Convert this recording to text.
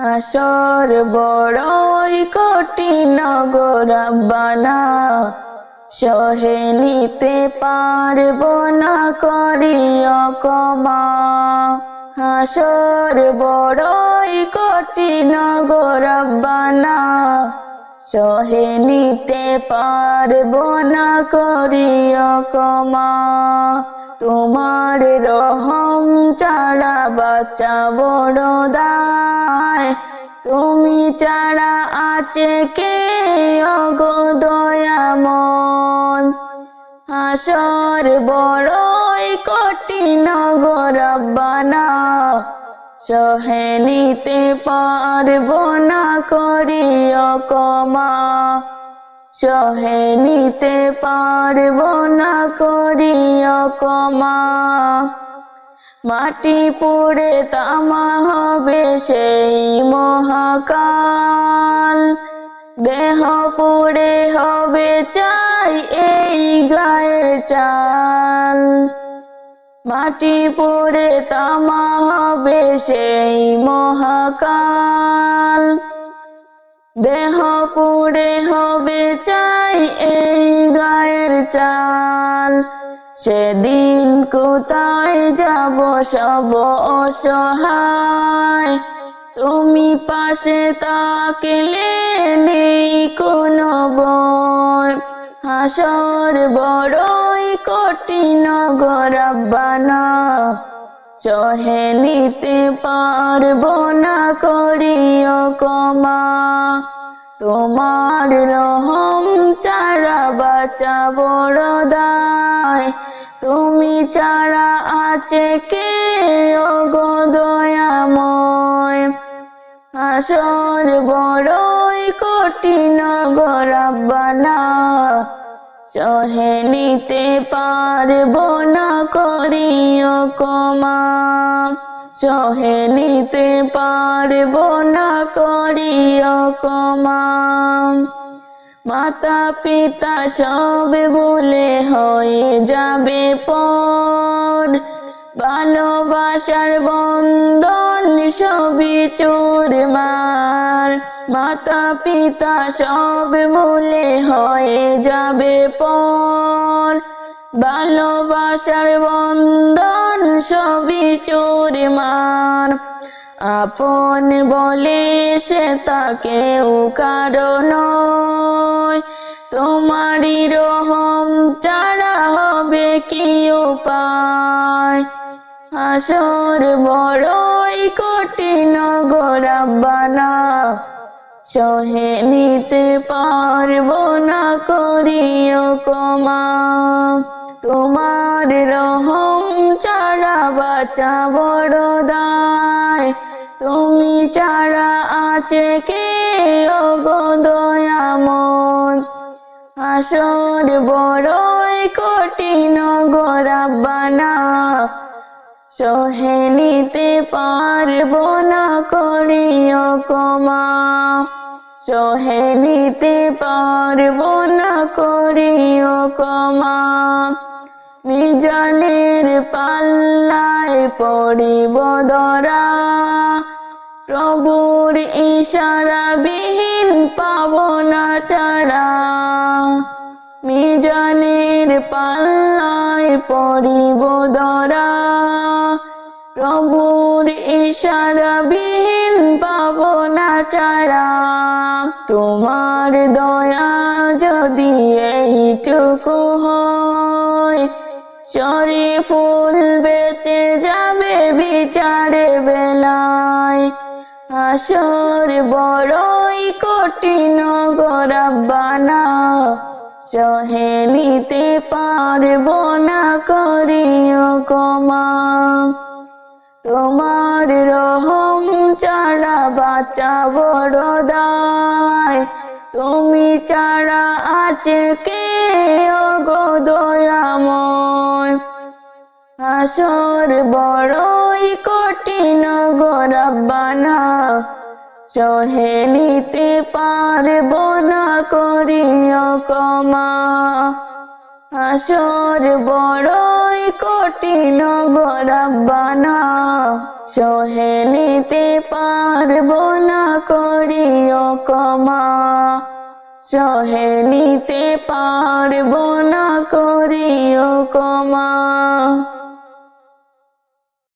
হাসর বড়ই কঠিন গোরাব্বানা সহে নিতে পারব না করিও কমা হাসর বড়ই কঠিন গোরাব্বানা সহে নিতে পারব না করিও কমা তোমার রহম চারা বাচ্চা বড় দায় তুমি চারা আছে কে অগো দয়ামন হাসর বড়ই কঠিন গরব্বানা সহে নিতে পারব না কমা সহে নিতে পারব না কমা মাটি পড়ে তামা হবে সেই মহাকাল। দেহ পড়ে হবে চাই এই গায়ের চাল। মাটি পড়ে তামা হবে সেই মহাকাল। দেহ পুড়ে হবে চাই এই গায়ের চাল। সেদিন কোথায় যাব সব অসহায়? তুমি পাশে তাকলে নেই কোনো বই হাসর বড়ই কঠিন গরাব্বানা সহে নিতে পারব না, করিও কমা তোমার রহম চারা বাচ্চা বড় দায় তুমি চারা আছে কে? গো দয়াময়। হাসর বড়ই কঠিন গরাব্বানা সহে নিতে পারব না করিও কমা সহে নিতে পারব না করিও কমা মাতা পিতা সব বলে হয়ে যাবে পর। ভালোবাসার বন্ধন সবই চুরমার মাতা পিতা সব বলে হয়ে যাবে পর। ভালোবাসার বন্ধন সবই চুরমার আপন বলে সে তাকেও কারণ তোমারই রহম চারা হবে কি উপায়? আসর বড়ই কঠিন গোরাব্বানা সহে নিতে পারব না করিও কমা তোমার রহম চারা বাঁচা বড় তুমি চারা আছে কে অগো দয়ামন হাসর বড়ই কঠিন গোরাব্বানা সহে নিতে পারব না করিও কমা সহে নিতে পারব না করিও কমা মিজানের পাল্লায় পড়িব দরা। প্রভুর ইশারা বিহীন পাবনা চারা মিজানের পাল্লায় পড়িব দরা। প্রভুর ইশারা বিহীন পাবনা চারা তোমার দয়া যদি এইটুকু হয়, শরীফুল বেঁচে যাবে বিচারে বেলায়। হাসর বড়ই কঠিন গরাব্বানা সহে নিতে পারব না করিও কমা তোমার রহম চারা বাচ্চা বড় দায় তুমি চারা আছে কে গো দয়াময়। হাসর বড়ই কঠিন গোরাব্বানা সহে নিতে পারব না, করিও কমা হাসর বড়ই কঠিন গোরাব্বানা সহে নিতে পারব না, করিও কমা সহে নিতে পারব না, করিও কমা